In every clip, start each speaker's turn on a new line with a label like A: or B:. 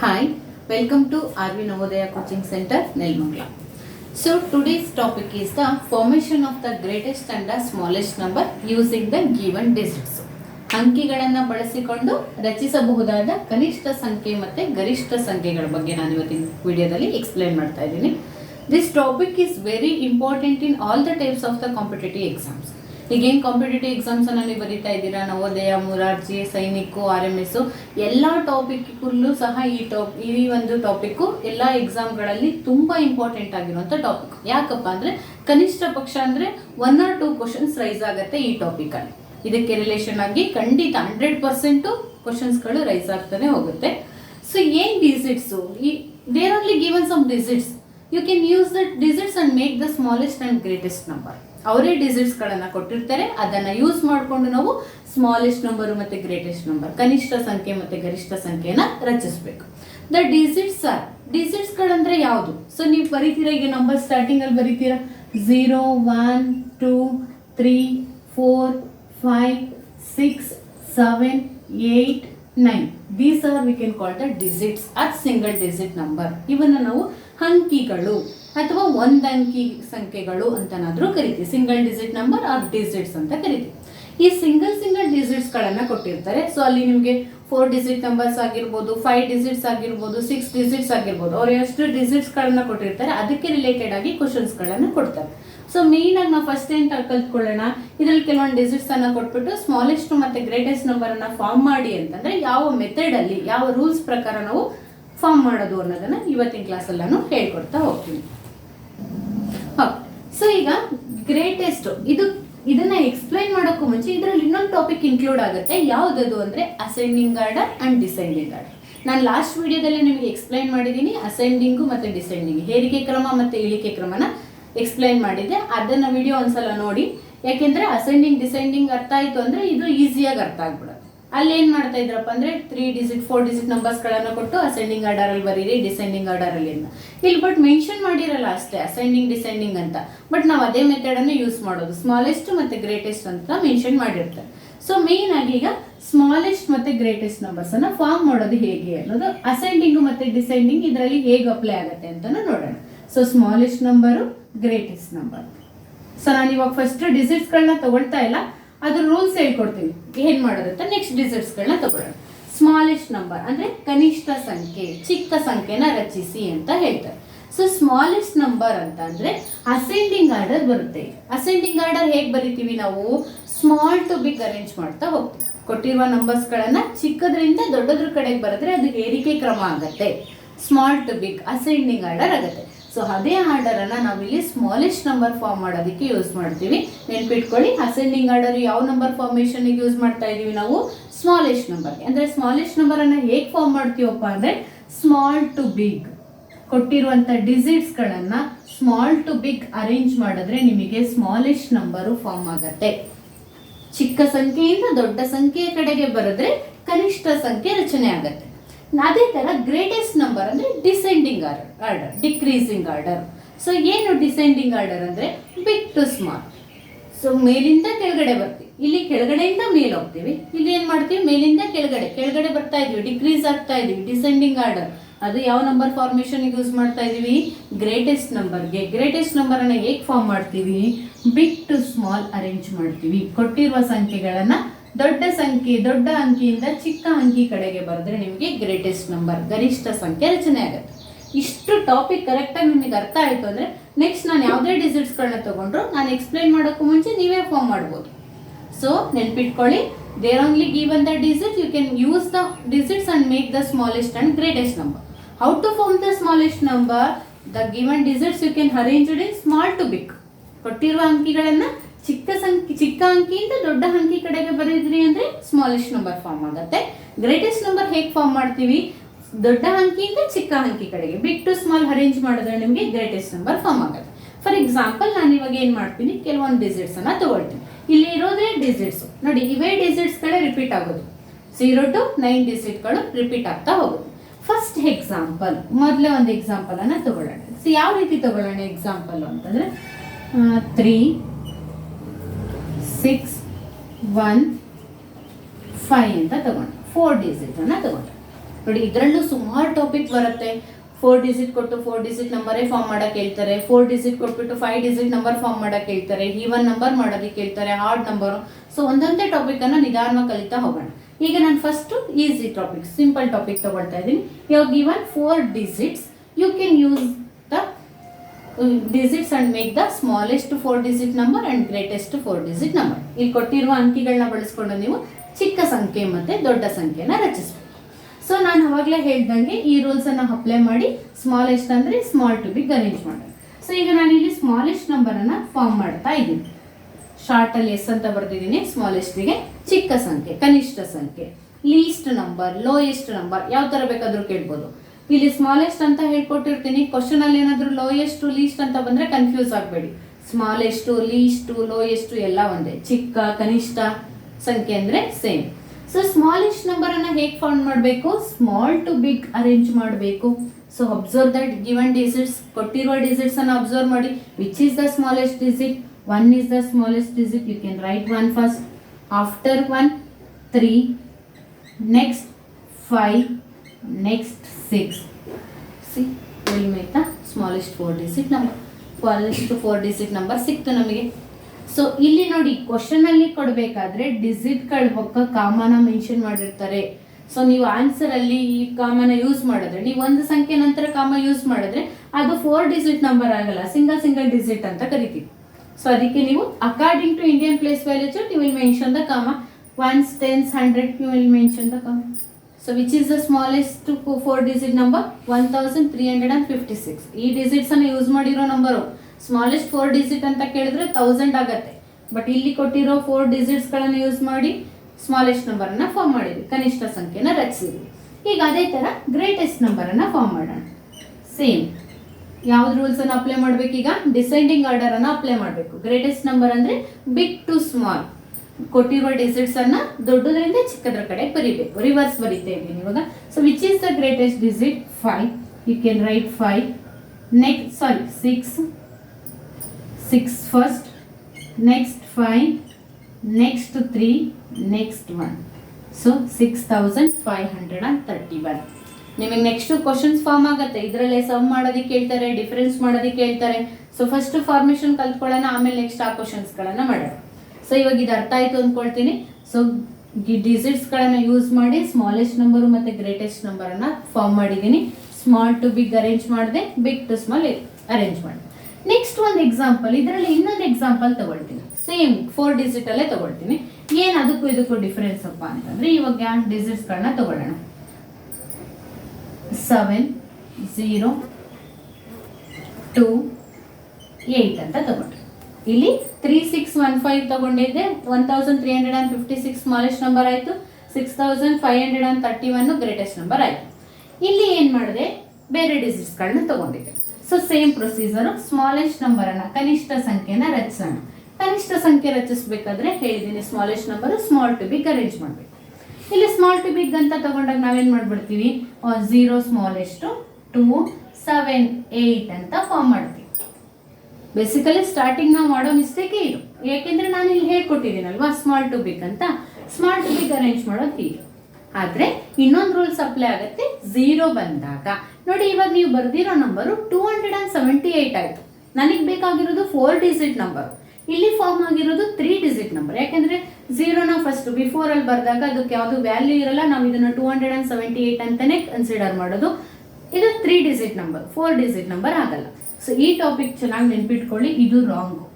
A: Hi welcome to R V Navodaya coaching centre Nelamangala so today's topic is the formation of the greatest and the smallest number using the given digits ಅಂಕಿಗಳನ್ನು ಬಳಸಿಕೊಂಡು ರಚಿಸಬಹುದಾದ ಕನಿಷ್ಠ ಸಂಖ್ಯೆ ಮತ್ತು ಗರಿಷ್ಠ ಸಂಖ್ಯೆಗಳ ಬಗ್ಗೆ ನಾನು ಇವತ್ತಿನ ವಿಡಿಯೋದಲ್ಲಿ ಎಕ್ಸ್ಪ್ಲೇನ್ ಮಾಡ್ತಾ ಇದ್ದೀನಿ this topic is very important in all the types of the competitive exams ಈಗೇನು ಕಾಂಪಿಟೇಟಿವ್ ಎಕ್ಸಾಮ್ಸ್ ಅನ್ನ ನೀವು ಬರೀತಾ ಇದ್ದೀರಾ? Navodaya, Morarji Sainik R M S ಎಲ್ಲ ಟಾಪಿಕ್ಗಳಲ್ಲೂ ಸಹ ಈ ಟಾಪ್ ಈ ಒಂದು ಟಾಪಿಕ್ಕು ಎಲ್ಲ ಎಕ್ಸಾಮ್ಗಳಲ್ಲಿ ತುಂಬಾ ಇಂಪಾರ್ಟೆಂಟ್ ಆಗಿರುವಂಥ ಟಾಪಿಕ್ ಯಾಕಪ್ಪ ಅಂದರೆ ಕನಿಷ್ಠ ಪಕ್ಷ ಅಂದ್ರೆ one or two questions raise ಆಗುತ್ತೆ ಈ ಟಾಪಿಕಲ್ಲಿ ಇದಕ್ಕೆ ರಿಲೇಷನ್ ಆಗಿ ಖಂಡಿತ ಹಂಡ್ರೆಡ್ ಪರ್ಸೆಂಟು ಕ್ವಶನ್ಸ್ಗಳು ರೈಸ್ ಆಗ್ತಾನೆ ಹೋಗುತ್ತೆ. ಸೊ ಏನ್ ಡಿಸಿಟ್ಸು ಈ there only given some digits you can use the digits and make the smallest and greatest number ಅವರೇ ಡಿಜಿಟ್ಸ್ ಗಳನ್ನ ಕೊಟ್ಟಿರ್ತಾರೆ. ಅದನ್ನ ಯೂಸ್ ಮಾಡಿಕೊಂಡು ನಾವು ಸ್ಮಾಲೆಸ್ಟ್ ನಂಬರ್ ಮತ್ತೆ ಗ್ರೇಟೆಸ್ಟ್ ನಂಬರ್ ಕನಿಷ್ಠ ಸಂಖ್ಯೆ ಮತ್ತೆ ಗರಿಷ್ಠ ಸಂಖ್ಯೆನ ರಚಿಸಬೇಕು. ದ ಡಿಜಿಟ್ಸ್ ಆರ್ ಡಿಸಿಟ್ಸ್ ಗಳಂದ್ರೆ ಯಾವುದು? ಸೊ ನೀವು ಬರೀತೀರಾ ಈಗ ನಂಬರ್ ಸ್ಟಾರ್ಟಿಂಗ್ ಅಲ್ಲಿ ಬರೀತೀರಾ? Zero one two three four five six seven eight nine these are we can call the digits or single digit number ಇವನ್ನ ನಾವು ಅಂಕಿಗಳು ಅಥವಾ ಒಂದಂಕಿ ಸಂಖ್ಯೆಗಳು ಅಂತನಾದರೂ ಕರಿತೀವಿ. Single digit number or digits ಅಂತ ಕರಿತೀವಿ. ಈ ಸಿಂಗಲ್ ಸಿಂಗಲ್ ಡಿಜಿಟ್ಸ್ ಗಳನ್ನ ಕೊಟ್ಟಿರ್ತಾರೆ. ಸೊ ಅಲ್ಲಿ ನಿಮಗೆ ಫೋರ್ ಡಿಜಿಟ್ ನಂಬರ್ಸ್ ಆಗಿರ್ಬೋದು ಫೈವ್ ಡಿಜಿಟ್ಸ್ ಆಗಿರ್ಬೋದು ಸಿಕ್ಸ್ ಡಿಜಿಟ್ಸ್ ಆಗಿರ್ಬೋದು, ಅವ್ರು ಎಷ್ಟು ಡಿಜಿಟ್ಸ್ ಗಳನ್ನ ಕೊಟ್ಟಿರ್ತಾರೆ, ಅದಕ್ಕೆ ರಿಲೇಟೆಡ್ ಆಗಿ ಕ್ವಶನ್ಸ್ ಗಳನ್ನ ಕೊಡ್ತಾರೆ. ಸೊ ಮೇಯ್ನಾಗಿ ನಾವು ಫಸ್ಟ್ ಏನು ಕಲ್ತ್ಕೊಳ್ಳೋಣ? ಇದ್ರಲ್ಲಿ ಕೆಲವೊಂದು ಡಿಜಿಟ್ಸ್ ಅನ್ನ ಕೊಟ್ಬಿಟ್ಟು ಸ್ಮಾಲೆಸ್ಟ್ ಮತ್ತೆ ಗ್ರೇಟೆಸ್ಟ್ ನಂಬರನ್ನು ಫಾರ್ಮ್ ಮಾಡಿ ಅಂತಂದ್ರೆ ಯಾವ ಮೆಥಡ್ ಅಲ್ಲಿ, ಯಾವ ರೂಲ್ಸ್ ಪ್ರಕಾರ ನಾವು ಫಾರ್ಮ್ ಮಾಡೋದು ಅನ್ನೋದನ್ನ ಇವತ್ತಿನ ಕ್ಲಾಸಲ್ಲಿ ನಾನು ಹೇಳ್ಕೊಡ್ತಾ ಹೋಗ್ತೀನಿ. ಸೊ ಈಗ ಗ್ರೇಟೆಸ್ಟ್ ಇದು ಇದನ್ನ ಎಕ್ಸ್ಪ್ಲೈನ್ ಮಾಡೋಕ್ಕೂ ಮುಂಚೆ ಇದರಲ್ಲಿ ಇನ್ನೊಂದು ಟಾಪಿಕ್ ಇನ್ಕ್ಲೂಡ್ ಆಗುತ್ತೆ. ಯಾವುದದು ಅಂದ್ರೆ ascending order and descending order ನಾನು ಲಾಸ್ಟ್ ವಿಡಿಯೋದಲ್ಲಿ ನಿಮಗೆ ಎಕ್ಸ್ಪ್ಲೈನ್ ಮಾಡಿದ್ದೀನಿ ಅಸೆಂಡಿಂಗು ಮತ್ತೆ ಡಿಸೆಂಡಿಂಗ್ ಹೇರಿಕೆ ಕ್ರಮ ಮತ್ತೆ ಇಳಿಕೆ ಕ್ರಮನ ಎಕ್ಸ್ಪ್ಲೈನ್ ಮಾಡಿದ್ದೆ. ಅದನ್ನ ವಿಡಿಯೋ ಒಂದ್ಸಲ ನೋಡಿ. ಯಾಕೆಂದ್ರೆ ಅಸೆಂಡಿಂಗ್ ಡಿಸೆಂಡಿಂಗ್ ಅರ್ಥ ಆಯ್ತು ಅಂದ್ರೆ ಇದು ಈಸಿಯಾಗಿ ಅರ್ಥ ಆಗ್ಬಿಡುತ್ತೆ. ಅಲ್ಲಿ ಏನ್ ಮಾಡ್ತಾ ಇದ್ರಪ್ಪ ಅಂದ್ರೆ three digit four digit numbers ಗಳನ್ನ ಕೊಟ್ಟು ಅಸೆಂಡಿಂಗ್ ಆರ್ಡರ್ ಅಲ್ಲಿ ಬರೀರಿ ಡಿಸೆಂಡಿಂಗ್ ಆರ್ಡರ್ ಅಲ್ಲಿ ಅಂತ. ಇಲ್ಲಿ ಬಟ್ ಮೆನ್ಷನ್ ಮಾಡಿರಲ್ಲ ಅಷ್ಟೇ ಅಸೆಂಡಿಂಗ್ ಡಿಸೆಂಡಿಂಗ್ ಅಂತ. ಬಟ್ ನಾವು ಅದೇ ಮೆಥಡ್ ಅನ್ನು ಯೂಸ್ ಮಾಡೋದು. ಸ್ಮಾಲೆಸ್ಟ್ ಮತ್ತೆ ಗ್ರೇಟೆಸ್ಟ್ ಅಂತ ಮೆನ್ಷನ್ ಮಾಡಿರ್ತಾರೆ. ಸೊ ಮೇನ್ ಆಗಿ ಈಗ ಸ್ಮಾಲೆಸ್ಟ್ ಮತ್ತೆ ಗ್ರೇಟೆಸ್ಟ್ ನಂಬರ್ಸ್ ಅನ್ನ ಫಾರ್ಮ್ ಮಾಡೋದು ಹೇಗೆ ಅನ್ನೋದು ಅಸೆಂಡಿಂಗ್ ಮತ್ತೆ ಡಿಸೆಂಡಿಂಗ್ ಇದರಲ್ಲಿ ಹೇಗೆ ಅಪ್ಲೈ ಆಗುತ್ತೆ ಅಂತ ನೋಡೋಣ. So smallest number greatest number so ನಾನು ಇವಾಗ ಫಸ್ಟ್ ಡಿಜಿಟ್ಸ್ ಗಳನ್ನ ತಗೊಳ್ತಾ ಇಲ್ಲ. ಅದ್ರ ರೂಲ್ಸ್ ಹೇಳ್ಕೊಡ್ತೀನಿ. ಏನ್ ಮಾಡೋದಂತ ನೆಕ್ಸ್ಟ್ ಡಿಜಿಟ್ಸ್ ಗಳನ್ನ ತಗೊಳ್ಳೋಣ. ಸ್ಮಾಲೆಸ್ಟ್ ನಂಬರ್ ಅಂದ್ರೆ ಕನಿಷ್ಠ ಸಂಖ್ಯೆ, ಚಿಕ್ಕ ಸಂಖ್ಯೆನ ರಚಿಸಿ ಅಂತ ಹೇಳ್ತಾರೆ. ಸೊ ಸ್ಮಾಲೆಸ್ಟ್ ನಂಬರ್ ಅಂತ ಅಂದ್ರೆ ಅಸೆಂಡಿಂಗ್ ಆರ್ಡರ್ ಬರುತ್ತೆ. ಅಸೆಂಡಿಂಗ್ ಆರ್ಡರ್ ಹೇಗೆ ಬರಿತೀವಿ ನಾವು? ಸ್ಮಾಲ್ ಟು ಬಿಗ್ ಅರೇಂಜ್ ಮಾಡ್ತಾ ಹೋಗ್ತೀವಿ. ಕೊಟ್ಟಿರುವ ನಂಬರ್ಸ್ ಗಳನ್ನ ಚಿಕ್ಕದ್ರಿಂದ ದೊಡ್ಡದ್ರ ಕಡೆಗೆ ಬರೆದ್ರೆ ಅದು ಏರಿಕೆ ಕ್ರಮ ಆಗತ್ತೆ. Small to big ascending order ಆಗುತ್ತೆ. ಸೊ ಅದೇ ಆರ್ಡರನ್ನು ನಾವಿಲ್ಲಿ ಸ್ಮಾಲೆಸ್ಟ್ ನಂಬರ್ ಫಾರ್ಮ್ ಮಾಡೋದಕ್ಕೆ ಯೂಸ್ ಮಾಡ್ತೀವಿ. ನೆನ್ಪಿಟ್ಕೊಳ್ಳಿ ಅಸೆಂಡಿಂಗ್ ಆರ್ಡರ್ ಯಾವ ನಂಬರ್ ಫಾರ್ಮೇಶನ್ ಯೂಸ್ ಮಾಡ್ತಾ ಇದ್ದೀವಿ ನಾವು? ಸ್ಮಾಲೆಸ್ಟ್ ನಂಬರ್ ಅಂದರೆ ಸ್ಮಾಲೆಸ್ಟ್ ನಂಬರನ್ನು ಹೇಗ್ ಫಾರ್ಮ್ ಮಾಡ್ತೀವಪ್ಪ ಅಂದರೆ ಸ್ಮಾಲ್ ಟು ಬಿಗ್ ಕೊಟ್ಟಿರುವಂಥ ಡಿಸಿಟ್ಸ್ಗಳನ್ನು ಸ್ಮಾಲ್ ಟು ಬಿಗ್ ಅರೇಂಜ್ ಮಾಡಿದ್ರೆ ನಿಮಗೆ ಸ್ಮಾಲೆಸ್ಟ್ ನಂಬರು ಫಾರ್ಮ್ ಆಗತ್ತೆ. ಚಿಕ್ಕ ಸಂಖ್ಯೆಯಿಂದ ದೊಡ್ಡ ಸಂಖ್ಯೆಯ ಕಡೆಗೆ ಬರೆದ್ರೆ ಕನಿಷ್ಠ ಸಂಖ್ಯೆ ರಚನೆ ಆಗತ್ತೆ. ಅದೇ ಥರ ಗ್ರೇಟೆಸ್ಟ್ ನಂಬರ್ ಅಂದ್ರೆ descending order decreasing order so ಏನು ಡಿಸೆಂಡಿಂಗ್ ಆರ್ಡರ್ ಅಂದ್ರೆ ಬಿಗ್ ಟು ಸ್ಮಾಲ್ ಸೊ ಮೇಲಿಂದ ಕೆಳಗಡೆ ಬರ್ತೀವಿ. ಇಲ್ಲಿ ಕೆಳಗಡೆಯಿಂದ ಮೇಲೆ ಹೋಗ್ತೀವಿ. ಇಲ್ಲಿ ಏನು ಮಾಡ್ತೀವಿ? ಮೇಲಿಂದ ಕೆಳಗಡೆ. ಕೆಳಗಡೆ ಬರ್ತಾ ಇದೀವಿ ಡಿಕ್ರೀಸ್ ಆಗ್ತಾ ಇದೀವಿ ಡಿಸೆಂಡಿಂಗ್ ಆರ್ಡರ್ ಅದು ಯಾವ ನಂಬರ್ ಫಾರ್ಮೇಶನ್ ಯೂಸ್ ಮಾಡ್ತಾ ಇದೀವಿ ಗ್ರೇಟೆಸ್ಟ್ ನಂಬರ್ಗೆ ಗ್ರೇಟೆಸ್ಟ್ ನಂಬರ್ ಅನ್ನ ಹೇಗೆ ಫಾರ್ಮ್ ಮಾಡ್ತೀವಿ? ಬಿಗ್ ಟು ಸ್ಮಾಲ್ ಅರೇಂಜ್ ಮಾಡ್ತೀವಿ. ಕೊಟ್ಟಿರುವ ಸಂಖ್ಯೆಗಳನ್ನ ದೊಡ್ಡ ಸಂಖ್ಯೆ, ದೊಡ್ಡ ಅಂಕಿಯಿಂದ ಚಿಕ್ಕ ಅಂಕಿ ಕಡೆಗೆ ಬರೆದ್ರೆ ನಿಮಗೆ ಗ್ರೇಟೆಸ್ಟ್ ನಂಬರ್ ಗರಿಷ್ಠ ಸಂಖ್ಯೆ ರಚನೆ ಆಗುತ್ತೆ. ಇಷ್ಟು ಟಾಪಿಕ್ ಕರೆಕ್ಟಾಗಿ ನಿಮಗೆ ಅರ್ಥ ಆಯ್ತು ಅಂದ್ರೆ ನೆಕ್ಸ್ಟ್ ನಾನು ಯಾವುದೇ ಡಿಸಿಟ್ಸ್ಗಳನ್ನ ತಗೊಂಡ್ರು ನಾನು ಎಕ್ಸ್ಪ್ಲೈನ್ ಮಾಡೋಕ್ಕೂ ಮುಂಚೆ ನೀವೇ ಫಾರ್ಮ್ ಮಾಡ್ಬೋದು. ಸೊ ನೆನ್ಪಿಟ್ಕೊಳ್ಳಿ there only given the digit you can use the digits and make the smallest and greatest number how to form the smallest number the given digits you can arrange in small to big ಕೊಟ್ಟಿರುವ ಅಂಕಿಗಳನ್ನ ಚಿಕ್ಕ ಸಂಖ್ಯೆ ಚಿಕ್ಕ ಅಂಕಿಯಿಂದ ದೊಡ್ಡ ಅಂಕಿ ಕಡೆಗೆ ಬರೆದ್ರಿ ಅಂದ್ರೆ ಸ್ಮಾಲೆಸ್ಟ್ ನಂಬರ್ ಫಾರ್ಮ್ ಆಗುತ್ತೆ. ಗ್ರೇಟೆಸ್ಟ್ ನಂಬರ್ ಹೇಗೆ ಫಾರ್ಮ್ ಮಾಡ್ತೀವಿ? ದೊಡ್ಡ ಅಂಕಿಯಿಂದ ಚಿಕ್ಕ ಅಂಕಿ ಕಡೆಗೆ. ಬಿಗ್ ಟು ಸ್ಮಾಲ್ ಅರೇಂಜ್ ಮಾಡಿದ್ರೆ ನಿಮಗೆ ಗ್ರೇಟೆಸ್ಟ್ ನಂಬರ್ ಫಾರ್ಮ್ ಆಗುತ್ತೆ. ಫಾರ್ ಎಕ್ಸಾಂಪಲ್ ನಾನು ಇವಾಗ ಏನು ಮಾಡ್ತೀನಿ? ಕೆಲವೊಂದು ಡಿಜಿಟ್ಸ್ ಅನ್ನ ತಗೊಳ್ತೀನಿ. ಇಲ್ಲಿ ಇರೋದೇ ಡಿಜಿಟ್ಸ್ ನೋಡಿ, ಇವೇ ಡಿಜಿಟ್ಸ್ ಕಡೆ ರಿಪೀಟ್ ಆಗೋದು. ಝೀರೋ ಟು ನೈನ್ ಡಿಜಿಟ್ಗಳು ರಿಪೀಟ್ ಆಗ್ತಾ ಹೋಗುತ್ತೆ ಫಸ್ಟ್ ಎಕ್ಸಾಂಪಲ್ ಮೊದಲೇ ಒಂದು ಎಕ್ಸಾಂಪಲ್ ಅನ್ನ ತಗೊಳ್ಳೋಣ. ಸೊ ಯಾವ ರೀತಿ ತಗೊಳ್ಳೋಣ ಎಕ್ಸಾಂಪಲ್ ಅಂತಂದ್ರೆ ತ್ರೀ ಸಿಕ್ಸ್ ಒನ್ ಫೈವ್ ಅಂತ ತಗೊಂಡು. ಫೋರ್ ಡಿಜಿಟ್ ಅನ್ನ ತಗೊಂಡು. ನೋಡಿ, ಇದರಲ್ಲೂ ಸುಮಾರು ಟಾಪಿಕ್ ಬರುತ್ತೆ. ಫೋರ್ ಡಿಜಿಟ್ ಕೊಟ್ಟು ಫೋರ್ ಡಿಜಿಟ್ ನಂಬರೇ ಫಾರ್ಮ್ ಮಾಡಕ್ಕೆ ಹೇಳ್ತಾರೆ. ಫೋರ್ ಡಿಜಿಟ್ ಕೊಟ್ಬಿಟ್ಟು ಫೈವ್ ಡಿಜಿಟ್ ನಂಬರ್ ಫಾರ್ಮ್ ಮಾಡಕ್ಕೆ ಹೇಳ್ತಾರೆ. ಈವನ್ ನಂಬರ್ ಮಾಡೋದಕ್ಕೆ ಹೇಳ್ತಾರೆ ಹಾರ್ಡ್ ನಂಬರು ಸೊ ಒಂದೊಂದೇ ಟಾಪಿಕನ್ನು ನಿಧಾನವಾಗಿ ಕಲಿತಾ ಹೋಗೋಣ. ಈಗ ನಾನು first easy topic simple topic ತಗೊಳ್ತಾ ಇದ್ದೀನಿ. ಇವಾಗ given four digits you can use digits and make the smallest four digit number and greatest four digit number. ಇಲ್ಲಿ ಕೊಟ್ಟಿರುವ ಅಂಕಿಗಳನ್ನ ಬಳಸ್ಕೊಂಡು ನೀವು ಚಿಕ್ಕ ಸಂಖ್ಯೆ ಮತ್ತೆ ದೊಡ್ಡ ಸಂಖ್ಯೆನ ರಚಿಸಬೇಕು. ಸೊ ನಾನು ಅವಾಗಲೇ ಹೇಳ್ದಂಗೆ ಈ ರೂಲ್ಸ್ ಅನ್ನ ಅಪ್ಲೈ ಮಾಡಿ ಸ್ಮಾಲೆಸ್ಟ್ ಅಂದ್ರೆ ಸ್ಮಾಲ್ ಟು ಬಿಗ್ ಅರೇಂಜ್ ಮಾಡೋದು ಸೊ ಈಗ ನಾನು ಇಲ್ಲಿ ಸ್ಮಾಲೆಸ್ಟ್ ನಂಬರ್ ಅನ್ನ ಫಾರ್ಮ್ ಮಾಡ್ತಾ ಇದ್ದೀನಿ. ಶಾರ್ಟ್ ಅಲ್ಲಿ ಎಸ್ ಅಂತ ಬರ್ದಿದ್ದೀನಿ. ಸ್ಮಾಲೆಸ್ಟಿಗೆ ಚಿಕ್ಕ ಸಂಖ್ಯೆ, ಕನಿಷ್ಠ ಸಂಖ್ಯೆ ಲೀಸ್ಟ್ ನಂಬರ್ ಲೋಯೆಸ್ಟ್ ನಂಬರ್ ಯಾವ ತರ ಬೇಕಾದರೂ ಕೇಳ್ಬೋದು. ಇಲ್ಲಿ ಸ್ಮಾಲೆಸ್ಟ್ ಅಂತ ಹೇಳ್ಕೊಟ್ಟಿರ್ತೀನಿ. ಕ್ವಶನ್ ಅಲ್ಲಿ ಏನಾದ್ರೂ ಲೋಯೆಸ್ಟ್ ಲೀಸ್ಟ್ ಅಂತ ಬಂದ್ರೆ ಕನ್ಫ್ಯೂಸ್ ಆಗಬೇಡಿ. ಸ್ಮಾಲೆಸ್ಟ್ ಲೀಸ್ಟ್ ಲೋಯೆಸ್ಟ್ ಎಲ್ಲ ಒಂದೇ. ಚಿಕ್ಕ, ಕನಿಷ್ಠ ಸಂಖ್ಯೆ ಅಂದ್ರೆ ಸೇಮ್ ಸೊ ಸ್ಮಾಲೆಸ್ಟ್ ನಂಬರ್ ಅನ್ನ ಹೇಗೆ ಫೌಂಡ್ ಮಾಡಬೇಕು? ಸ್ಮಾಲ್ ಟು ಬಿಗ್ ಅರೇಂಜ್ ಮಾಡಬೇಕು. So observe that given digits ಕೊಟ್ಟಿರುವ ಡಿಸಿಟ್ಸ್ ಅನ್ನ ಅಬ್ಸರ್ವ್ ಮಾಡಿ. Which is the smallest digit one is the smallest digit you can write one first after one three next five next six we will make the smallest four digit number smallest four digit number ಸಿಕ್ತು ನಮಗೆ. So ಇಲ್ಲಿ ನೋಡಿ ಕ್ವಶನಲ್ಲಿ ಕೊಡಬೇಕಾದ್ರೆ ಡಿಜಿಟ್ಗಳ ಪಕ್ಕ ಕಾಮನ mention ಮಾಡಿರ್ತಾರೆ. So ನೀವು ಆನ್ಸರಲ್ಲಿ ಈ ಕಾಮನ use ಮಾಡಿದ್ರೆ, ನೀವು ಒಂದು ಸಂಖ್ಯೆ ನಂತರ ಕಾಮ ಯೂಸ್ ಮಾಡಿದ್ರೆ ಅದು ಫೋರ್ ಡಿಜಿಟ್ ನಂಬರ್ ಆಗಲ್ಲ ಸಿಂಗಲ್ ಸಿಂಗಲ್ ಡಿಜಿಟ್ ಅಂತ ಕರಿತೀವಿ. ಸೊ ಅದಕ್ಕೆ ನೀವು according to Indian place values you will mention the comma ones tens hundred you will mention the comma so which is the smallest four digit number one thousand three hundred and fifty six ಈ digits ಅನ್ನು use ಮಾಡಿರೋ number smallest four digit ಅಂತ ಕೇಳಿದ್ರೆ thousand ಆಗತ್ತೆ. But ಇಲ್ಲಿ ಕೊಟ್ಟಿರೋ four ಡಿಜಿಟ್ಸ್ಗಳನ್ನು use ಮಾಡಿ ಸ್ಮಾಲೆಸ್ಟ್ ನಂಬರನ್ನು ಫಾರ್ಮ್ ಮಾಡಿದ್ವಿ ಕನಿಷ್ಠ ಸಂಖ್ಯೆನ ರಚಿಸಿದ್ವಿ ಈಗ ಅದೇ ಥರ ಗ್ರೇಟೆಸ್ಟ್ ನಂಬರನ್ನು ಫಾರ್ಮ್ ಮಾಡೋಣ. ಸೇಮ್ ಯಾವ್ದು ರೂಲ್ಸನ್ನು ಅಪ್ಲೈ ಮಾಡಬೇಕೀಗ? ಡಿಸೈಡಿಂಗ್ ಆರ್ಡರನ್ನು ಅಪ್ಲೈ ಮಾಡಬೇಕು. ಗ್ರೇಟೆಸ್ಟ್ ನಂಬರ್ ಅಂದರೆ ಬಿಗ್ ಟು ಸ್ಮಾಲ್ ಕೊಟ್ಟಿರುವ ಡಿಜಿಟ್ಸ್ ಅನ್ನ ದೊಡ್ಡದರಿಂದ ಚಿಕ್ಕದ್ರ ಕಡೆ ಬರಿಬೇಕು ರಿವರ್ಸ್ ಬರೀತಾ ಇದ್ದೀನಿ ಇವಾಗ. So which is the greatest digit five you can write five next sorry six six first next five next three next one so six thousand five hundred and thirty one ನಿಮಗೆ next questions form ಆಗುತ್ತೆ. ಇದರಲ್ಲೇ some ಮಾಡೋದಕ್ಕೆ ಹೇಳ್ತಾರೆ difference ಮಾಡೋದಕ್ಕೆ ಹೇಳ್ತಾರೆ so first formation ಕಲ್ತ್ಕೊಳ್ಳೋಣ, ಆಮೇಲೆ next ಆ ಕ್ವಶನ್ಸ್ಗಳನ್ನು ಮಾಡೋಣ. ಸೊ ಇವಾಗ ಇದು ಅರ್ಥ ಆಯ್ತು ಅಂದ್ಕೊಳ್ತೀನಿ ಸೊ ಡಿಜಿಟ್ಸ್ಗಳನ್ನು ಯೂಸ್ ಮಾಡಿ ಸ್ಮಾಲೆಸ್ಟ್ ನಂಬರು ಮತ್ತು ಗ್ರೇಟೆಸ್ಟ್ ನಂಬರನ್ನು ಫಾರ್ಮ್ ಮಾಡಿದ್ದೀನಿ. ಸ್ಮಾಲ್ ಟು ಬಿಗ್ ಅರೇಂಜ್ ಮಾಡಿದೆ ಬಿಗ್ ಟು ಸ್ಮಾಲ್ ಅರೇಂಜ್ ಮಾಡಿದೆ. ನೆಕ್ಸ್ಟ್ ಒಂದು ಎಕ್ಸಾಂಪಲ್ ಇದರಲ್ಲಿ ಇನ್ನೊಂದು ಎಕ್ಸಾಂಪಲ್ ತಗೊಳ್ತೀನಿ. ಸೇಮ್ ಫೋರ್ ಡಿಜಿಟ್ ಅಲ್ಲೇ ತಗೊಳ್ತೀನಿ. ಏನು ಅದಕ್ಕೂ ಇದಕ್ಕೂ ಡಿಫರೆನ್ಸ್ ಅಪ್ಪ ಅಂತಂದ್ರೆ, ಇವಾಗ ಡಿಜಿಟ್ಸ್ಗಳನ್ನ ತಗೊಳ್ಳೋಣ. ಸೆವೆನ್ ಝೀರೋ ಟೂ ಏಯ್ಟ್ ಅಂತ ತಗೊಂಡ್ರೆ ಇಲ್ಲಿ ತ್ರೀ ಸಿಕ್ಸ್ ಒನ್ ಫೈವ್ ತಗೊಂಡಿದ್ದೆ. One thousand three hundred and fifty six smallest number ಆಯಿತು. Six thousand five hundred and thirty one greatest number ಆಯಿತು. ಇಲ್ಲಿ ಏನು ಮಾಡಿದೆ? ಬೇರೆ ಡಿಜಿಟ್ಸ್ಗಳನ್ನ ತಗೊಂಡಿದ್ದೆ. ಸೊ ಸೇಮ್ ಪ್ರೊಸೀಜರು ಸ್ಮಾಲೆಸ್ಟ್ ನಂಬರನ್ನು ಕನಿಷ್ಠ ಸಂಖ್ಯೆನ ರಚಿಸೋಣ. ಕನಿಷ್ಠ ಸಂಖ್ಯೆ ರಚಿಸಬೇಕಾದ್ರೆ ಹೇಳಿದ್ದೀನಿ smallest number small to big arrange ಮಾಡಬೇಕು. ಇಲ್ಲಿ ಸ್ಮಾಲ್ ಟು ಬಿಗ್ ಅಂತ ತಗೊಂಡಾಗ ನಾವೇನು ಮಾಡ್ಬಿಡ್ತೀವಿ? Zero smallest two seven eight ಅಂತ ಫಾರ್ಮ್ ಮಾಡ್ತೀವಿ. ಬೇಸಿಕಲಿ ಸ್ಟಾರ್ಟಿಂಗ್ ನಾವು ಮಾಡೋ ಮಿಸ್ಟೇಕ್ ಇದು ಯಾಕೆಂದ್ರೆ ನಾನು ಇಲ್ಲಿ ಹೇಳ್ಕೊಟ್ಟಿದ್ದೀನಲ್ವಾ ಸ್ಮಾಲ್ ಟು ಬಿಗ್ ಅಂತ. ಸ್ಮಾಲ್ ಟು ಬಿಗ್ ಅರೇಂಜ್ ಮಾಡೋದು ಹೀಗೆ. ಆದ್ರೆ ಇನ್ನೊಂದು ರೂಲ್ಸ್ ಅಪ್ಲೈ ಆಗುತ್ತೆ ಝೀರೋ ಬಂದಾಗ. ನೋಡಿ, ಇವಾಗ ನೀವು ಬರ್ದಿರೋ number two hundred and seventy eight ಆಯ್ತು. ನನಗೆ ಬೇಕಾಗಿರೋದು ಫೋರ್ ಡಿಜಿಟ್ ನಂಬರ್ ಇಲ್ಲಿ ಫಾರ್ಮ್ ಆಗಿರೋದು ತ್ರೀ ಡಿಜಿಟ್ ನಂಬರ್ ಯಾಕಂದ್ರೆ ಝೀರೋನ ಫಸ್ಟ್ ಬಿಫೋರ್ ಅಲ್ಲಿ ಬರ್ದಾಗ ಅದಕ್ಕೆ ಯಾವುದು ವ್ಯಾಲ್ಯೂ ಇರಲ್ಲ, ನಾವು ಇದನ್ನ two hundred and seventy eight ಅಂತಾನೆ ಕನ್ಸಿಡರ್ ಮಾಡೋದು. ಇದು three digit number four digit number ಆಗಲ್ಲ. ಸೊ ಈ ಟಾಪಿಕ್ ಚೆನ್ನಾಗಿ ನೆನ್ಪಿಟ್ಕೊಳ್ಳಿ, ಇದು ರಾಂಗು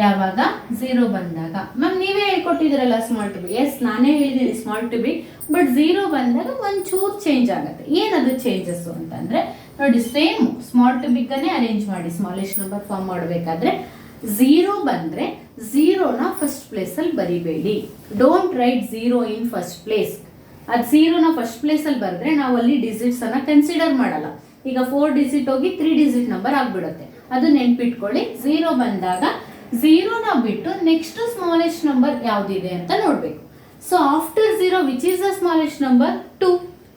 A: ಯಾವಾಗ? ಝೀರೋ ಬಂದಾಗ. ಮ್ಯಾಮ್ ನೀವೇ ಹೇಳ್ಕೊಟ್ಟಿದ್ದೀರಲ್ಲ ಸ್ಮಾಲ್ ಟು ಬಿ ಎಸ್ ನಾನೇ ಹೇಳಿದ್ದೀನಿ small to big but zero ಬಂದಾಗ ಒಂಚೂರು ಚೇಂಜ್ ಆಗುತ್ತೆ. ಏನದು ಚೇಂಜಸ್ಸು ಅಂತಂದ್ರೆ, ನೋಡಿ ಸೇಮ್ ಸ್ಮಾಲ್ ಟು ಬಿಗ್ಗನೇ ಅರೇಂಜ್ ಮಾಡಿ ಸ್ಮಾಲೆಸ್ಟ್ ನಂಬರ್ ಫಾರ್ಮ್ ಮಾಡಬೇಕಾದ್ರೆ ಝೀರೋ ಬಂದ್ರೆ ಝೀರೋನ ಫಸ್ಟ್ ಪ್ಲೇಸ್ ಅಲ್ಲಿ ಬರಿಬೇಡಿ. Don't write zero in first place ಅದು ಝೀರೋನ ಫಸ್ಟ್ ಪ್ಲೇಸ್ ಅಲ್ಲಿ ಬರೆದ್ರೆ ನಾವು ಅಲ್ಲಿ ಡಿಜಿಟ್ಸ್ ಅನ್ನ ಕನ್ಸಿಡರ್ ಮಾಡಲ್ಲ. ಈಗ ಫೋರ್ ಡಿಜಿಟ್ ಹೋಗಿ ತ್ರೀ ಡಿಜಿಟ್ ನಂಬರ್ ಆಗ್ಬಿಡುತ್ತೆ. ಅದು ನೆನ್ಪಿಟ್ಕೊಳ್ಳಿ. ಝೀರೋ ಬಂದಾಗ ಝೀರೋನ ಬಿಟ್ಟು ನೆಕ್ಸ್ಟ್ ಸ್ಮಾಲೆಸ್ಟ್ ನಂಬರ್ ಯಾವ್ದಿದೆ ಅಂತ ನೋಡ್ಬೇಕು. So after zero which is the smallest number two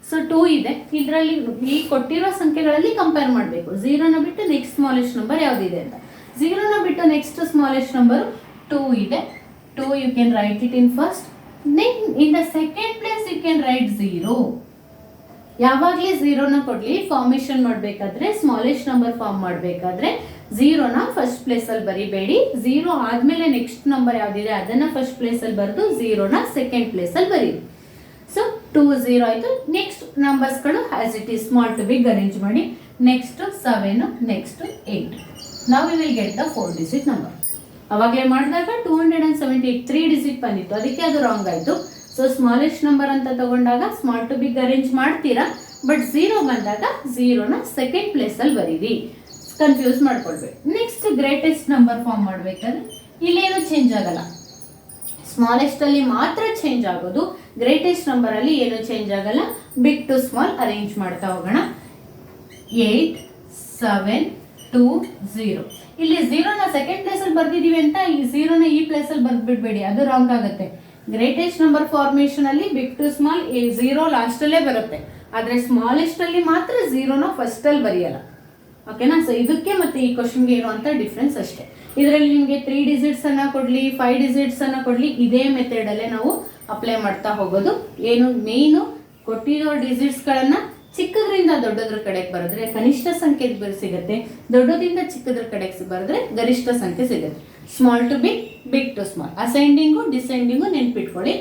A: so two ಇದೆ. ಇದರಲ್ಲಿ ಈ ಕೊಟ್ಟಿರೋ ಸಂಖ್ಯೆಗಳಲ್ಲಿ ಕಂಪೇರ್ ಮಾಡಬೇಕು. ಝೀರೋನ ಬಿಟ್ಟು ನೆಕ್ಸ್ಟ್ ಸ್ಮಾಲೆಸ್ಟ್ ನಂಬರ್ ಯಾವ್ದಿದೆ ಅಂತ. ಝೀರೋನ ಬಿಟ್ಟು ನೆಕ್ಸ್ಟ್ ಸ್ಮಾಲೆಸ್ಟ್ ನಂಬರ್ ಟೂ ಇದೆ. Two you can write it in first then in the second place you can write zero ಯಾವಾಗಲೇ ಝೀರೋನ ಕೊಡ್ಲಿ ಫಾರ್ಮೇಶನ್ ಮಾಡಬೇಕಾದ್ರೆ ಸ್ಮಾಲೆಸ್ಟ್ ನಂಬರ್ ಫಾರ್ಮ್ ಮಾಡಬೇಕಾದ್ರೆ ಝೀರೋನ ಫಸ್ಟ್ ಪ್ಲೇಸಲ್ಲಿ ಬರಿಬೇಡಿ. ಝೀರೋ ಆದಮೇಲೆ ನೆಕ್ಸ್ಟ್ ನಂಬರ್ ಯಾವುದಿದೆ ಅದನ್ನು ಫಸ್ಟ್ ಪ್ಲೇಸಲ್ಲಿ ಬರೆದು ಝೀರೋನ ಸೆಕೆಂಡ್ ಪ್ಲೇಸಲ್ಲಿ ಬರೀರಿ. ಸೊ ಟೂ ಝೀರೋ ಆಯಿತು. Next ನಂಬರ್ಸ್ಗಳು as it is small to big arrange ಮಾಡಿ. ನೆಕ್ಸ್ಟ್ ಸೆವೆನ್ ನೆಕ್ಸ್ಟ್ ಏಯ್ಟ್ ನಾವು will get the four digit number ಅವಾಗಲೇ ಮಾಡಿದಾಗ two hundred and seventy eight three digit ಬಂದಿತ್ತು. ಅದಕ್ಕೆ ಅದು ರಾಂಗ್ ಆಯಿತು. ಸೊ ಸ್ಮಾಲೆಸ್ಟ್ ನಂಬರ್ ಅಂತ ತಗೊಂಡಾಗ ಸ್ಮಾಲ್ ಟು ಬಿಗ್ ಅರೇಂಜ್ ಮಾಡ್ತೀರಾ? ಬಟ್ ಝೀರೋ ಬಂದಾಗ ಝೀರೋನ ಸೆಕೆಂಡ್ ಪ್ಲೇಸಲ್ಲಿ ಬರೀರಿ. ಕನ್ಫ್ಯೂಸ್ ಮಾಡ್ಕೊಳ್ಬೇಕು ನೆಕ್ಸ್ಟ್ ಗ್ರೇಟೆಸ್ಟ್ ನಂಬರ್ ಫಾರ್ಮ್ ಮಾಡಬೇಕಾದ್ರೆ ಇಲ್ಲೇನು ಚೇಂಜ್ ಆಗಲ್ಲ. ಸ್ಮಾಲೆಸ್ಟ್ ಅಲ್ಲಿ ಮಾತ್ರ ಚೇಂಜ್ ಆಗೋದು. ಗ್ರೇಟೆಸ್ಟ್ ನಂಬರ್ ಅಲ್ಲಿ ಏನು ಚೇಂಜ್ ಆಗಲ್ಲ? ಬಿಗ್ ಟು ಸ್ಮಾಲ್ ಅರೇಂಜ್ ಮಾಡ್ತಾ ಹೋಗೋಣ. ಏಯ್ಟ್ ಸೆವೆನ್ ಟು ಝೀರೋ ಇಲ್ಲಿ ಝೀರೋನ ಸೆಕೆಂಡ್ ಪ್ಲೇಸಲ್ಲಿ ಬರ್ದಿದೀವಿ ಅಂತ ಈ ಝೀರೋನ ಈ ಪ್ಲೇಸಲ್ಲಿ ಬರ್ದ್ಬಿಡ್ಬೇಡಿ. ಅದು ರಾಂಗ್ ಆಗುತ್ತೆ. ಗ್ರೇಟೆಸ್ಟ್ ನಂಬರ್ ಫಾರ್ಮೇಶನ್ ಅಲ್ಲಿ ಬಿಗ್ ಟು ಸ್ಮಾಲ್ ಝೀರೋ ಲಾಸ್ಟಲ್ಲೇ ಬರುತ್ತೆ. ಆದರೆ ಸ್ಮಾಲೆಸ್ಟ್ ಅಲ್ಲಿ ಮಾತ್ರ ಝೀರೋನ ಫಸ್ಟಲ್ಲಿ ಬರೆಯಲ್ಲ. ಓಕೆನಾ ಸೊ ಇದಕ್ಕೆ ಮತ್ತೆ ಈ ಕ್ವಶನ್ಗೆ ಇರುವಂಥ ಡಿಫ್ರೆನ್ಸ್ ಅಷ್ಟೇ. ಇದರಲ್ಲಿ ನಿಮಗೆ ತ್ರೀ ಡಿಜಿಟ್ಸ್ ಅನ್ನ ಕೊಡ್ಲಿ ಫೈವ್ ಡಿಜಿಟ್ಸ್ ಅನ್ನ ಕೊಡ್ಲಿ, ಇದೇ ಮೆಥಡ್ ಅಲ್ಲೇ ನಾವು ಅಪ್ಲೈ ಮಾಡ್ತಾ ಹೋಗೋದು. ಏನು? ಮೇಯ್ನು ಕೊಟ್ಟಿರೋ ಡಿಜಿಟ್ಸ್ಗಳನ್ನ ಚಿಕ್ಕದ್ರಿಂದ ದೊಡ್ಡದ್ರ ಕಡೆಗೆ ಬರೆದ್ರೆ ಕನಿಷ್ಠ ಸಂಖ್ಯೆ ಸಿಗುತ್ತೆ. ದೊಡ್ಡದಿಂದ ಚಿಕ್ಕದ್ರ ಕಡೆಗೆ ಬರೆದ್ರೆ ಗರಿಷ್ಠ ಸಂಖ್ಯೆ ಸಿಗುತ್ತೆ. Small to big big to small ascending descending ನೆನ್ಪಿಟ್ಕೊಳ್ಳಿ.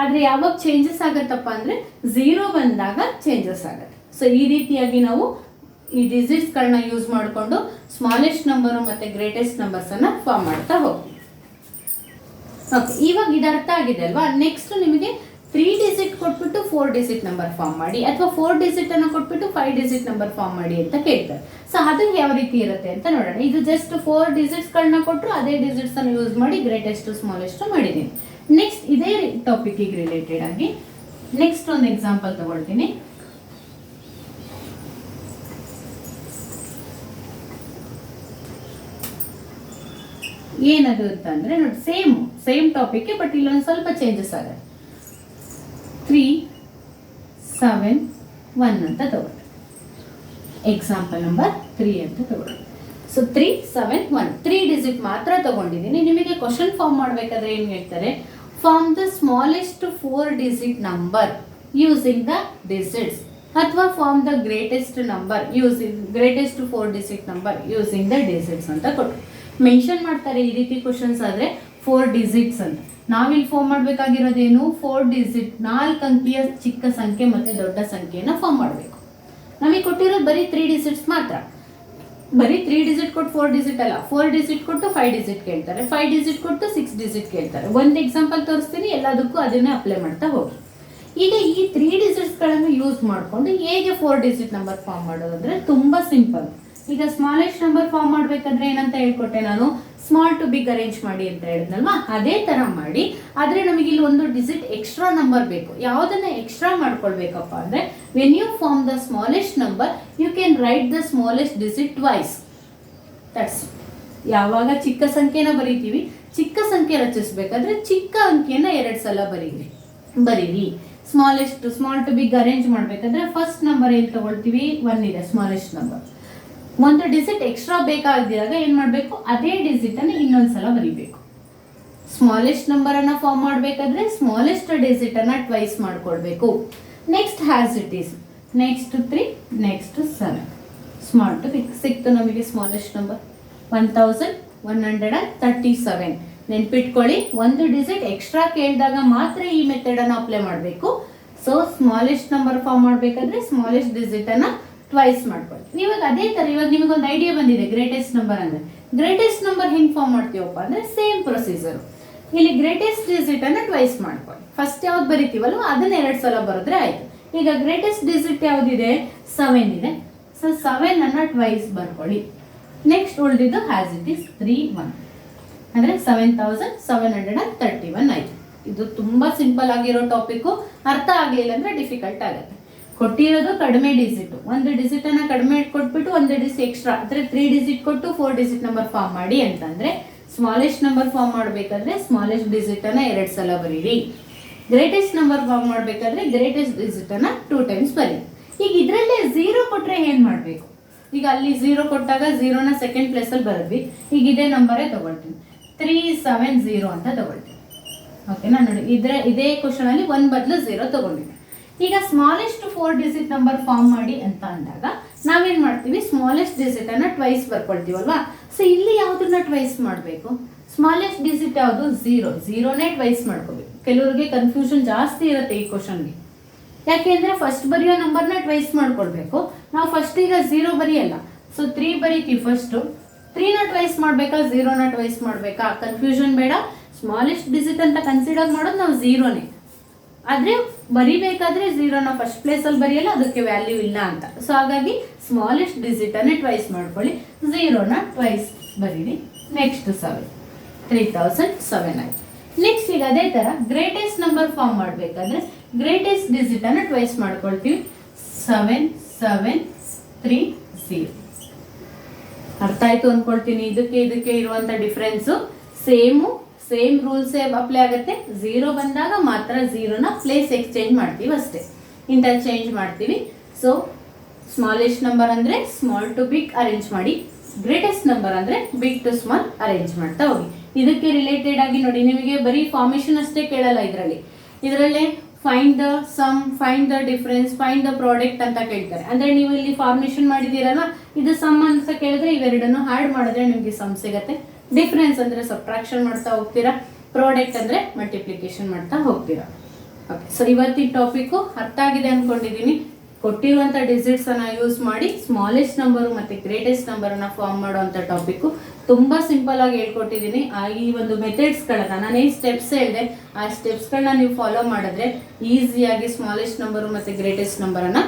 A: ಆದರೆ ಯಾವಾಗ ಚೇಂಜಸ್ ಆಗತ್ತಪ್ಪ ಅಂದರೆ ಝೀರೋ ಬಂದಾಗ ಚೇಂಜಸ್ ಆಗುತ್ತೆ. ಸೊ ಈ ರೀತಿಯಾಗಿ ನಾವು ಈ ಡಿಸೀಸ್ಗಳನ್ನ ಯೂಸ್ ಮಾಡಿಕೊಂಡು ಸ್ಮಾಲೆಸ್ಟ್ ನಂಬರು ಮತ್ತು ಗ್ರೇಟೆಸ್ಟ್ ನಂಬರ್ಸನ್ನು ಫಾರ್ಮ್ ಮಾಡ್ತಾ ಹೋಗ್ತೀವಿ. ಓಕೆ ಇವಾಗ ಇದು ಅರ್ಥ ಆಗಿದೆ ಅಲ್ವಾ? ನೆಕ್ಸ್ಟ್ ನಿಮಗೆ ತ್ರೀ ಡಿಜಿಟ್ ಕೊಟ್ಬಿಟ್ಟು ಫೋರ್ ಡಿಜಿಟ್ ನಂಬರ್ ಫಾರ್ಮ್ ಮಾಡಿ ಅಥವಾ ಫೋರ್ ಡಿಜಿಟ್ ಅನ್ನು ಕೊಟ್ಬಿಟ್ಟು ಫೈವ್ ಡಿಜಿಟ್ ನಂಬರ್ ಫಾರ್ಮ್ ಮಾಡಿ ಅಂತ ಕೇಳ್ತಾರೆ. ಸೊ ಅದು ಯಾವ ರೀತಿ ಇರುತ್ತೆ ಅಂತ ನೋಡೋಣ. ಇದು ಜಸ್ಟ್ ಫೋರ್ ಡಿಜಿಟ್ಸ್ಗಳನ್ನ ಕೊಟ್ಟರು ಅದೇ ಡಿಜಿಟ್ಸ್ ಅನ್ನು ಯೂಸ್ ಮಾಡಿ ಗ್ರೇಟೆಸ್ಟ್ ಸ್ಮಾಲೆಸ್ಟ್ ಮಾಡಿದ್ದೀನಿ. ನೆಕ್ಸ್ಟ್ ಇದೇ ಟಾಪಿಕ್ಕಿಗೆ ರಿಲೇಟೆಡ್ ಆಗಿ ನೆಕ್ಸ್ಟ್ ಒಂದು ಎಕ್ಸಾಂಪಲ್ ತಗೊಳ್ತೀನಿ. ಏನದು ಅಂತಂದ್ರೆ ನೋಡಿ ಸೇಮ್ ಸೇಮ್ ಟಾಪಿಕ್ ಬಟ್ ಇಲ್ಲೊಂದು ಸ್ವಲ್ಪ ಚೇಂಜಸ್ ಆಗುತ್ತೆ. ತ್ರೀ ಸೆವೆನ್ ಒನ್ ಅಂತ ತಗೊಳ್ಳಿ. ಎಕ್ಸಾಂಪಲ್ ನಂಬರ್ ತ್ರೀ ಅಂತ ತಗೊಳ್ಳಿ. So three seven one three digit ಮಾತ್ರ ತಗೊಂಡಿದ್ದೀನಿ. ನಿಮಗೆ ಕ್ವಶನ್ ಫಾರ್ಮ್ ಮಾಡಬೇಕಾದ್ರೆ ಏನು ಹೇಳ್ತಾರೆ? Form the smallest four digit number using the digits ಅಥವಾ form the greatest number using greatest four digit number using the digits ಅಂತ ಕೊಟ್ಟು. ಮೆನ್ಷನ್ ಮಾಡ್ತಾರೆ ಈ ರೀತಿ ಕ್ವಶನ್ಸ್ ಆದರೆ ಫೋರ್ ಡಿಜಿಟ್ಸ್ ಅಂತ. ನಾವಿಲ್ಲಿ ಫಾರ್ಮ್ ಮಾಡಬೇಕಾಗಿರೋದೇನು? ಫೋರ್ ಡಿಜಿಟ್ ನಾಲ್ಕು ಅಂಕಿಯ ಚಿಕ್ಕ ಸಂಖ್ಯೆ ಮತ್ತು ದೊಡ್ಡ ಸಂಖ್ಯೆಯನ್ನು ಫಾರ್ಮ್ ಮಾಡಬೇಕು. ನಮಗೆ ಕೊಟ್ಟಿರೋದು ಬರೀ ತ್ರೀ ಡಿಜಿಟ್ಸ್ ಮಾತ್ರ. ಬರೀ ತ್ರೀ ಡಿಜಿಟ್ ಕೊಟ್ಟು ಫೋರ್ ಡಿಜಿಟ್ ಅಲ್ಲ. ಫೋರ್ ಡಿಜಿಟ್ ಕೊಟ್ಟು ಫೈವ್ ಡಿಜಿಟ್ ಕೇಳ್ತಾರೆ. ಫೈವ್ ಡಿಜಿಟ್ ಕೊಟ್ಟು ಸಿಕ್ಸ್ ಡಿಜಿಟ್ ಕೇಳ್ತಾರೆ. ಒಂದು ಎಕ್ಸಾಂಪಲ್ ತೋರಿಸ್ತೀನಿ, ಎಲ್ಲದಕ್ಕೂ ಅದನ್ನೇ ಅಪ್ಲೈ ಮಾಡ್ತಾ ಹೋಗಿ. ಈಗ ಈ ತ್ರೀ ಡಿಜಿಟ್ಸ್ಗಳನ್ನು ಯೂಸ್ ಮಾಡಿಕೊಂಡು ಹೇಗೆ ಫೋರ್ ಡಿಜಿಟ್ ನಂಬರ್ ಫಾರ್ಮ್ ಮಾಡೋದು ತುಂಬ ಸಿಂಪಲ್ ಈಗ ಸ್ಮಾಲೆಸ್ಟ್ ನಂಬರ್ ಫಾರ್ಮ್ ಮಾಡಬೇಕಾದ್ರೆ ಏನಂತ ಹೇಳ್ಕೊಟ್ಟೆ ನಾನು ಸ್ಮಾಲ್ ಟು ಬಿಗ್ ಅರೇಂಜ್ ಮಾಡಿ ಅಂತ ಹೇಳಿದ್ನಲ್ವಾ? ಅದೇ ತರ ಮಾಡಿ. ಆದರೆ ನಮಗೆ ಇಲ್ಲಿ ಒಂದು ಡಿಜಿಟ್ ಎಕ್ಸ್ಟ್ರಾ ನಂಬರ್ ಬೇಕು. ಯಾವ್ದನ್ನ ಎಕ್ಸ್ಟ್ರಾ ಮಾಡ್ಕೊಳ್ಬೇಕಪ್ಪ ಅಂದ್ರೆ when you form the smallest number you can write the smallest digit twice that's ಯಾವಾಗ ಚಿಕ್ಕ ಸಂಖ್ಯೆನ ಬರೀತೀವಿ. ಚಿಕ್ಕ ಸಂಖ್ಯೆ ರಚಿಸಬೇಕಾದ್ರೆ ಚಿಕ್ಕ ಅಂಕಿಯನ್ನ ಎರಡು ಸಲ ಬರೀರಿ. ಬರೀರಿ. Smallest small to big arrange ಮಾಡ್ಬೇಕಂದ್ರೆ ಫಸ್ಟ್ ನಂಬರ್ ಏನು ತಗೊಳ್ತೀವಿ? ಒನ್ ಇದೆ ಸ್ಮಾಲೆಸ್ಟ್ ನಂಬರ್ ಒಂದು ಡಿಜಿಟ್ ಎಕ್ಸ್ಟ್ರಾ ಬೇಕಾಗಿದ್ದಾಗ ಏನು ಮಾಡಬೇಕು? ಅದೇ ಡಿಜಿಟನ್ನು ಇನ್ನೊಂದು ಸಲ ಬರೀಬೇಕು. ಸ್ಮಾಲೆಸ್ಟ್ ನಂಬರನ್ನು ಫಾರ್ಮ್ ಮಾಡಬೇಕಾದ್ರೆ ಸ್ಮಾಲೆಸ್ಟ್ ಡಿಜಿಟನ್ನು ಟ್ವೈಸ್ ಮಾಡಿಕೊಡ್ಬೇಕು. Next as it is next three next seven smart ಸಿಕ್ತು ನಮಗೆ smallest number one thousand one hundred and thirty seven ನೆನ್ಪಿಟ್ಕೊಳ್ಳಿ, ಒಂದು ಡಿಜಿಟ್ ಎಕ್ಸ್ಟ್ರಾ ಕೇಳಿದಾಗ ಮಾತ್ರ ಈ ಮೆಥಡನ್ನು ಅಪ್ಲೈ ಮಾಡಬೇಕು. ಸೊ ಸ್ಮಾಲೆಸ್ಟ್ ನಂಬರ್ ಫಾರ್ಮ್ ಮಾಡಬೇಕಾದ್ರೆ ಸ್ಮಾಲೆಸ್ಟ್ ಡಿಜಿಟನ್ನು ಟ್ವೈಸ್ ಮಾಡ್ಕೊಳ್ಳಿ. ಇವಾಗ ಅದೇ ಥರ ಇವಾಗ ನಿಮಗೊಂದು ಐಡಿಯಾ ಬಂದಿದೆ ಗ್ರೇಟೆಸ್ಟ್ ನಂಬರ್ ಅಂದರೆ. ಗ್ರೇಟೆಸ್ಟ್ ನಂಬರ್ ಹೆಂಗೆ ಫಾರ್ಮ್ ಮಾಡ್ತೀವಪ್ಪ ಅಂದರೆ ಸೇಮ್ ಪ್ರೊಸೀಜರು ಇಲ್ಲಿ ಗ್ರೇಟೆಸ್ಟ್ ಡಿಜಿಟ್ ಅನ್ನು ಟ್ವೈಸ್ ಮಾಡ್ಕೊಳ್ಳಿ. ಫಸ್ಟ್ ಯಾವ್ದು ಬರಿತೀವಲ್ವ? ಅದನ್ನ ಎರಡು ಸಲ ಬರೆದ್ರೆ ಆಯ್ತು. ಈಗ ಗ್ರೇಟೆಸ್ಟ್ ಡಿಜಿಟ್ ಯಾವುದಿದೆ? ಸೆವೆನ್ ಇದೆ. ಸೊ ಸೆವೆನ್ ಅನ್ನ ಟ್ವೈಸ್ ಬರ್ಕೊಳ್ಳಿ. ನೆಕ್ಸ್ಟ್ ಉಳಿದಿದ್ದು as it is three one ಅಂದರೆ seven thousand seven hundred and thirty one ಆಯಿತು. ಇದು ತುಂಬ ಸಿಂಪಲ್ ಆಗಿರೋ ಟಾಪಿಕ್ಕು ಅರ್ಥ ಆಗಲಿಲ್ಲ ಅಂದರೆ ಡಿಫಿಕಲ್ಟ್ ಆಗುತ್ತೆ. ಕೊಟ್ಟಿರೋದು ಕಡಿಮೆ ಡಿಜಿಟ್ ಒಂದು ಡಿಜಿಟ್ ಅನ್ನ ಕಡಿಮೆ ಕೊಟ್ಬಿಟ್ಟು ಒಂದು ಡಿಜಿಟ್ ಎಕ್ಸ್ಟ್ರಾ ಅಂದರೆ ತ್ರೀ ಡಿಜಿಟ್ ಕೊಟ್ಟು ಫೋರ್ ಡಿಜಿಟ್ ನಂಬರ್ ಫಾರ್ಮ್ ಮಾಡಿ ಅಂತಂದ್ರೆ ಸ್ಮಾಲೆಸ್ಟ್ ನಂಬರ್ ಫಾರ್ಮ್ ಮಾಡಬೇಕಾದ್ರೆ ಸ್ಮಾಲೆಸ್ಟ್ ಡಿಜಿಟ್ ಅನ್ನ ಎರಡು ಸಲ ಬರೀರಿ. ಗ್ರೇಟೆಸ್ಟ್ ನಂಬರ್ ಫಾರ್ಮ್ ಮಾಡಬೇಕಾದ್ರೆ ಗ್ರೇಟೆಸ್ಟ್ ಡಿಜಿಟ್ ಅನ್ನ ಟೂ ಟೈಮ್ಸ್ ಬರೀರಿ. ಈಗ ಇದರಲ್ಲೇ ಝೀರೋ ಕೊಟ್ಟರೆ ಏನು ಮಾಡಬೇಕು? ಈಗ ಅಲ್ಲಿ ಝೀರೋ ಕೊಟ್ಟಾಗ ಝೀರೋನ ಸೆಕೆಂಡ್ ಪ್ಲೇಸಲ್ಲಿ ಬರಬೇಕು ಈಗ ಇದೇ ನಂಬರೇ ತಗೊಳ್ತೀನಿ. ತ್ರೀ ಸೆವೆನ್ ಝೀರೋ ಅಂತ ತಗೊಳ್ತೀನಿ. ಓಕೆನಾ ನೋಡಿ, ಇದ್ರೆ, ಇದೇ ಕ್ವಶನ್ ಅಲ್ಲಿ ಒಂದ್ ಬದಲು ಝೀರೋ ತಗೊಂಡಿದ್ದೆ. ಈಗ smallest four digit number form ಮಾಡಿ ಅಂತ ಅಂದಾಗ ನಾವೇನ್ ಮಾಡ್ತೀವಿ? ಸ್ಮಾಲೆಸ್ಟ್ ಡಿಜಿಟ್ ಅನ್ನ ಟ್ವೈಸ್ ಬರ್ಕೊಳ್ತೀವಲ್ವಾ? ಸೊ ಇಲ್ಲಿ ಯಾವ್ದನ್ನ ಟ್ವೈಸ್ ಮಾಡಬೇಕು? ಸ್ಮಾಲೆಸ್ಟ್ ಡಿಜಿಟ್ ಯಾವುದು? ಝೀರೋ ಝೀರೋನೇ ಟ್ವೈಸ್ ಮಾಡ್ಕೋಬೇಕು. ಕೆಲವರಿಗೆ ಕನ್ಫ್ಯೂಷನ್ ಜಾಸ್ತಿ ಇರುತ್ತೆ ಈ ಕ್ವಶನ್ಗೆ ಯಾಕೆಂದ್ರೆ ಫಸ್ಟ್ ಬರೆಯೋ ನಂಬರ್ನ ಟ್ವೈಸ್ ಮಾಡ್ಕೊಳ್ಬೇಕು. ನಾವು ಫಸ್ಟ್ ಈಗ ಝೀರೋ ಬರೆಯಲ್ಲ. ಸೊ ತ್ರೀ ಬರೀತೀವಿ ಫಸ್ಟ್ ತ್ರೀನ ಟ್ವೈಸ್ ಮಾಡ್ಬೇಕಾ? ಝೀರೋನ ಟ್ವೈಸ್ ಮಾಡ್ಬೇಕಾ? ಕನ್ಫ್ಯೂಷನ್ ಬೇಡ. ಸ್ಮಾಲೆಸ್ಟ್ ಡಿಜಿಟ್ ಅಂತ ಕನ್ಸಿಡರ್ ಮಾಡೋದು ನಾವು ಝೀರೋನೇ ಆದ್ರೆ ಬರಿಬೇಕಾದ್ರೆ ಝೀರೋನ ಫಸ್ಟ್ ಪ್ಲೇಸ್ ಅಲ್ಲಿ ಬರೆಯಲ್ಲ, ಅದಕ್ಕೆ ವ್ಯಾಲ್ಯೂ ಇಲ್ಲ ಅಂತ. ಸೊ ಹಾಗಾಗಿ ಸ್ಮಾಲೆಸ್ಟ್ ಡಿಜಿಟ್ ಅನ್ನೇ ಟ್ವೈಸ್ ಮಾಡ್ಕೊಳ್ಳಿ. ಝೀರೋನ ಟ್ವೈಸ್ ಬರೀರಿ. Next seven three thousand seven ಆಯ್ತು ನೆಕ್ಸ್ಟ್ ಈಗ ಅದೇ ತರ ಗ್ರೇಟೆಸ್ಟ್ ನಂಬರ್ ಫಾರ್ಮ್ ಮಾಡಬೇಕಾದ್ರೆ ಗ್ರೇಟೆಸ್ಟ್ ಡಿಜಿಟ್ ಅನ್ನ ಟ್ವೈಸ್ ಮಾಡ್ಕೊಳ್ತೀವಿ. ಸೆವೆನ್ ಸೆವೆನ್ ತ್ರೀ ಝೀರೋ ಅರ್ಥ ಆಯ್ತು ಅನ್ಕೊಳ್ತೀನಿ. ಇದಕ್ಕೆ ಇದಕ್ಕೆ ಇರುವಂತ difference same same rules apply ಆಗುತ್ತೆ. ಝೀರೋ ಬಂದಾಗ ಮಾತ್ರ ಝೀರೋನ ಪ್ಲೇಸ್ ಎಕ್ಸ್ಚೇಂಜ್ ಮಾಡ್ತೀವಿ ಅಷ್ಟೇ. ಇಂಟರ್ಚೇಂಜ್ ಮಾಡ್ತೀವಿ. ಸೊ ಸ್ಮಾಲೆಸ್ಟ್ ನಂಬರ್ ಅಂದ್ರೆ ಸ್ಮಾಲ್ ಟು ಬಿಗ್ ಅರೇಂಜ್ ಮಾಡಿ. ಗ್ರೇಟೆಸ್ಟ್ ನಂಬರ್ ಅಂದ್ರೆ ಬಿಗ್ ಟು ಸ್ಮಾಲ್ ಅರೇಂಜ್ ಮಾಡ್ತಾ ಹೋಗಿ. ಇದಕ್ಕೆ ರಿಲೇಟೆಡ್ ಆಗಿ ನೋಡಿ, ನಿಮಗೆ ಬರೀ ಫಾರ್ಮೇಶನ್ ಅಷ್ಟೇ ಕೇಳಲ್ಲ ಇದರಲ್ಲಿ. ಇದರಲ್ಲೇ find the sum find the difference find the product ಅಂತ ಕೇಳ್ತಾರೆ. ಅಂದ್ರೆ ನೀವು ಇಲ್ಲಿ ಫಾರ್ಮೇಶನ್ ಮಾಡಿದ್ದೀರಲ್ಲ, ಇದು ಸಮ್ ಅಂತ ಕೇಳಿದ್ರೆ ಇವೆರಡನ್ನು ಹ್ಯಾಡ್ ಮಾಡಿದ್ರೆ ನಿಮಗೆ ಸಮ್ ಸಿಗತ್ತೆ. ಡಿಫ್ರೆನ್ಸ್ ಅಂದ್ರೆ ಸಬ್ಟ್ರಾಕ್ಷನ್ ಮಾಡ್ತಾ ಹೋಗ್ತೀರಾ ಪ್ರಾಡಕ್ಟ್ ಅಂದ್ರೆ ಮಲ್ಟಿಪ್ಲಿಕೇಶನ್ ಮಾಡ್ತಾ ಹೋಗ್ತೀರಾ. ಓಕೆ ಸೊ ಇವತ್ತಿನ ಟಾಪಿಕ್ಕು ಅರ್ಥ ಆಗಿದೆ ಅನ್ಕೊಂಡಿದ್ದೀನಿ ಕೊಟ್ಟಿರುವಂತ ಡಿಜಿಟ್ಸ್ ಅನ್ನ ಯೂಸ್ ಮಾಡಿ ಸ್ಮಾಲೆಸ್ಟ್ ನಂಬರ್ ಮತ್ತೆ ಗ್ರೇಟೆಸ್ಟ್ ನಂಬರ್ ಅನ್ನ ಫಾರ್ಮ್ ಮಾಡುವಂಥ ಟಾಪಿಕ್ ತುಂಬಾ ಸಿಂಪಲ್ ಆಗಿ ಹೇಳ್ಕೊಟ್ಟಿದ್ದೀನಿ ಆ ಈ ಒಂದು ಮೆಥಡ್ಸ್ ಗಳನ್ನ, ನಾನು ಏನ್ ಸ್ಟೆಪ್ಸ್ ಹೇಳಿದೆ, ಆ ಸ್ಟೆಪ್ಸ್ ಗಳನ್ನ ನೀವು ಫಾಲೋ ಮಾಡಿದ್ರೆ ಈಸಿಯಾಗಿ ಸ್ಮಾಲೆಸ್ಟ್ ನಂಬರ್ ಮತ್ತೆ ಗ್ರೇಟೆಸ್ಟ್ ನಂಬರ್ ಅನ್ನ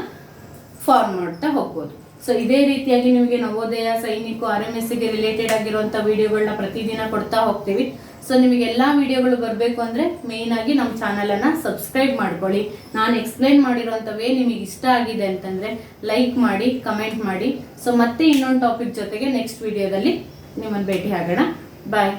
A: ಫಾರ್ಮ್ ಮಾಡ್ತಾ ಹೋಗ್ಬೋದು. ಸೊ ಇದೇ ರೀತಿಯಾಗಿ ನಿಮಗೆ ನವೋದಯ, ಸೈನಿಕ ಆರ್ ಎಂ ಎಸ್ಗೆ ರಿಲೇಟೆಡ್ ಆಗಿರುವಂಥ ವಿಡಿಯೋಗಳನ್ನ ಪ್ರತಿದಿನ ಕೊಡ್ತಾ ಹೋಗ್ತೀವಿ. ಸೊ ನಿಮಗೆ ಎಲ್ಲಾ ವಿಡಿಯೋಗಳು ಬರಬೇಕು ಅಂದ್ರೆ ಆಗಿ ನಮ್ಮ ಚಾನಲ್ ಅನ್ನ ಸಬ್ಸ್ಕ್ರೈಬ್ ಮಾಡ್ಕೊಳ್ಳಿ. ನಾನು ಎಕ್ಸ್ಪ್ಲೈನ್ ಮಾಡಿರುವಂತ ವೇ ನಿಮಗೆ ಇಷ್ಟ ಆಗಿದೆ ಅಂತಂದ್ರೆ ಲೈಕ್ ಮಾಡಿ ಕಮೆಂಟ್ ಮಾಡಿ. ಸೊ ಮತ್ತೆ ಇನ್ನೊಂದು ಟಾಪಿಕ್ ಜೊತೆಗೆ ನೆಕ್ಸ್ಟ್ ವಿಡಿಯೋದಲ್ಲಿ ನಿಮ್ಮನ್ನು ಭೇಟಿ ಆಗೋಣ ಬಾಯ್